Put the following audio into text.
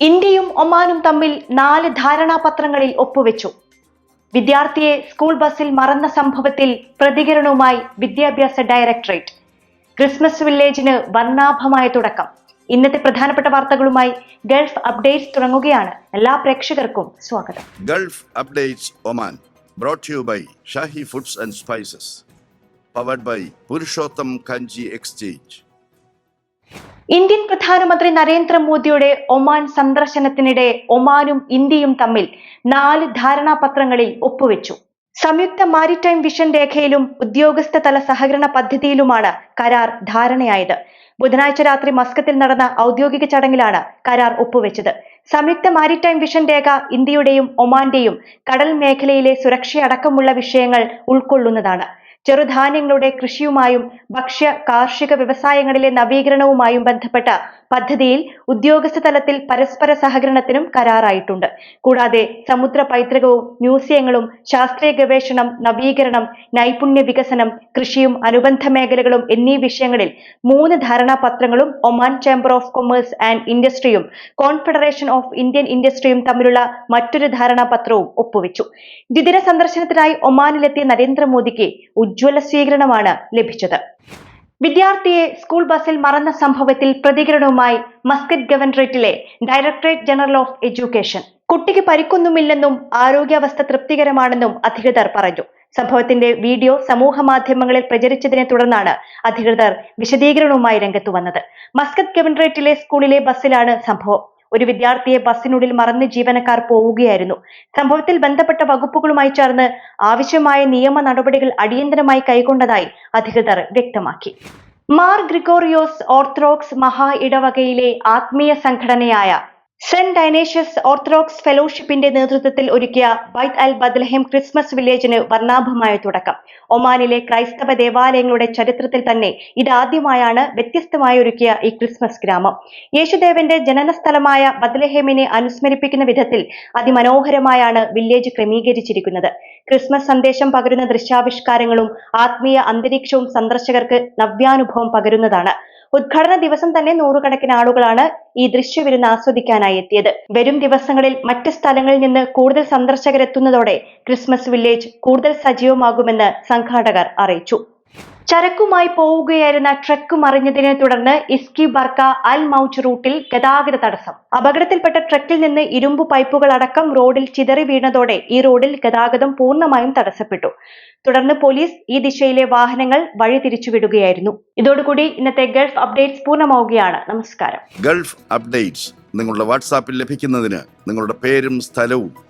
ഇന്ത്യയും ഒമാനും തമ്മിൽ നാല് ധാരണാപത്രങ്ങളിൽ ഒപ്പുവെച്ചു. വിദ്യാർത്ഥിയെ സ്കൂൾ ബസ്സിൽ മറന്ന സംഭവത്തിൽ പ്രതികരണവുമായി വിദ്യാഭ്യാസ ഡയറക്ടറേറ്റ്. ക്രിസ്മസ് വില്ലേജിന് വർണാഭമായ തുടക്കം. ഇന്നത്തെ പ്രധാനപ്പെട്ട വാർത്തകളുമായി ഗൾഫ് അപ്ഡേറ്റ്സ് തുടങ്ങുകയാണ്. എല്ലാ പ്രേക്ഷകർക്കും സ്വാഗതം. Gulf updates Oman brought you by Shahi foods and spices powered by Purushottam Kanji exchange. Indian പ്രധാനമന്ത്രി നരേന്ദ്രമോദിയുടെ ഒമാൻ സന്ദർശനത്തിനിടെ ഒമാനും ഇന്ത്യയും തമ്മിൽ നാല് ധാരണാപത്രങ്ങളിൽ ഒപ്പുവെച്ചു. സംയുക്ത മാരിടൈം വിഷൻ രേഖയിലും ഉദ്യോഗസ്ഥ തല സഹകരണ പദ്ധതിയിലുമാണ് കരാർ ധാരണയായത്. ബുധനാഴ്ച രാത്രി മസ്കത്തിൽ നടന്ന ഔദ്യോഗിക ചടങ്ങിലാണ് കരാർ ഒപ്പുവെച്ചത്. സംയുക്ത മാരിടൈം വിഷൻ രേഖ ഇന്ത്യയുടെയും ഒമാന്റെയും കടൽ മേഖലയിലെ സുരക്ഷയടക്കമുള്ള വിഷയങ്ങൾ ഉൾക്കൊള്ളുന്നതാണ്. ചെറുധാന്യങ്ങളുടെ കൃഷിയുമായും ഭക്ഷ്യ കാർഷിക വ്യവസായങ്ങളിലെ നവീകരണവുമായും ബന്ധപ്പെട്ട പദ്ധതിയിൽ ഉദ്യോഗസ്ഥ തലത്തിൽ പരസ്പര സഹകരണത്തിനും കരാറായിട്ടുണ്ട്. കൂടാതെ സമുദ്ര പൈതൃകവും മ്യൂസിയങ്ങളും ശാസ്ത്രീയ ഗവേഷണം നവീകരണം നൈപുണ്യ വികസനം കൃഷിയും അനുബന്ധ മേഖലകളും എന്നീ വിഷയങ്ങളിൽ മൂന്ന് ധാരണാപത്രങ്ങളും Oman chamber of commerce and ഇൻഡസ്ട്രിയും confederation of Indian ഇൻഡസ്ട്രിയും തമ്മിലുള്ള മറ്റൊരു ധാരണാപത്രവും ഒപ്പുവെച്ചു. ദ്വിദിന സന്ദർശനത്തിനായി ഒമാനിലെത്തിയ നരേന്ദ്രമോദിക്ക് ഉജ്ജ്വല സ്വീകരണമാണ് ലഭിച്ചത്. വിദ്യാർത്ഥിയെ സ്കൂൾ ബസ്സിൽ മറന്ന സംഭവത്തിൽ പ്രതികരണവുമായി മസ്കറ്റ് ഗവർണറേറ്റിലെ ഡയറക്ടറേറ്റ് ജനറൽ ഓഫ് എഡ്യൂക്കേഷൻ. കുട്ടിക്ക് പരിക്കൊന്നുമില്ലെന്നും ആരോഗ്യാവസ്ഥ തൃപ്തികരമാണെന്നും അധികൃതർ പറഞ്ഞു. സംഭവത്തിന്റെ വീഡിയോ സമൂഹ മാധ്യമങ്ങളിൽ പ്രചരിച്ചതിനെ തുടർന്നാണ് അധികൃതർ വിശദീകരണവുമായി രംഗത്തു വന്നത്. മസ്കറ്റ് ഗവർണറേറ്റിലെ സ്കൂളിലെ ബസ്സിലാണ് സംഭവം. ഒരു വിദ്യാർത്ഥിയെ ബസ്സിനുള്ളിൽ മറന്ന് ജീവനക്കാർ പോവുകയായിരുന്നു. സംഭവത്തിൽ ബന്ധപ്പെട്ട വകുപ്പുകളുമായി ചേർന്ന് ആവശ്യമായ നിയമ നടപടികൾ അടിയന്തരമായി കൈക്കൊണ്ടതായി അധികൃതർ വ്യക്തമാക്കി. മാർ ഗ്രിഗോറിയോസ് ഓർത്തഡോക്സ് മഹാ ഇടവകയിലെ ആത്മീയ സംഘടനയായ സെന്റ് ഡൈനേഷ്യസ് ഓർത്തഡോക്സ് ഫെലോഷിപ്പിന്റെ നേതൃത്വത്തിൽ ഒരുക്കിയ ബൈത്ത് അൽ ബദ്ലഹേം ക്രിസ്മസ് വില്ലേജിന് വർണാഭമായ തുടക്കം. ഒമാനിലെ ക്രൈസ്തവ ദേവാലയങ്ങളുടെ ചരിത്രത്തിൽ തന്നെ ഇതാദ്യമായാണ് വ്യത്യസ്തമായി ഒരുക്കിയ ഈ ക്രിസ്മസ് ഗ്രാമം. യേശുദേവന്റെ ജനനസ്ഥലമായ ബദ്ലഹേമിനെ അനുസ്മരിപ്പിക്കുന്ന വിധത്തിൽ അതിമനോഹരമായാണ് വില്ലേജ് ക്രമീകരിച്ചിരിക്കുന്നത്. ക്രിസ്മസ് സന്ദേശം പകരുന്ന ദൃശ്യാവിഷ്കാരങ്ങളും ആത്മീയ അന്തരീക്ഷവും സന്ദർശകർക്ക് നവ്യാനുഭവം പകരുന്നതാണ്. ഉദ്ഘാടന ദിവസം തന്നെ നൂറുകണക്കിന് ആളുകളാണ് ഈ ദൃശ്യവിരുന്ന് ആസ്വദിക്കാനായി എത്തിയത്. വരും ദിവസങ്ങളിൽ മറ്റ് സ്ഥലങ്ങളിൽ നിന്ന് കൂടുതൽ സന്ദർശകരെത്തുന്നതോടെ ക്രിസ്മസ് വില്ലേജ് കൂടുതൽ സജീവമാകുമെന്ന് സംഘാടകർ അറിയിച്ചു. ചരക്കുമായി പോവുകയായിരുന്ന ട്രക്ക് മറിഞ്ഞതിനെ തുടർന്ന് ഇസ്കി ബർക്ക അൽ മൌച്ച് റൂട്ടിൽ ഗതാഗത തടസ്സം. അപകടത്തിൽപ്പെട്ട ട്രക്കിൽ നിന്ന് ഇരുമ്പ് പൈപ്പുകൾ അടക്കം റോഡിൽ ചിതറി വീണതോടെ ഈ റോഡിൽ ഗതാഗതം പൂർണമായും തടസ്സപ്പെട്ടു. തുടർന്ന് പോലീസ് ഈ ദിശയിലെ വാഹനങ്ങൾ വഴി തിരിച്ചുവിടുകയായിരുന്നു. ഇതോടുകൂടി ഇന്നത്തെ ഗൾഫ് അപ്ഡേറ്റ്സ് പൂർണമാവുകയാണ്. നമസ്കാരം. ഗൾഫ് അപ്ഡേറ്റ്സ് നിങ്ങളുടെ വാട്സാപ്പിൽ ലഭിക്കുന്നതിന് നിങ്ങളുടെ പേരും സ്ഥലവും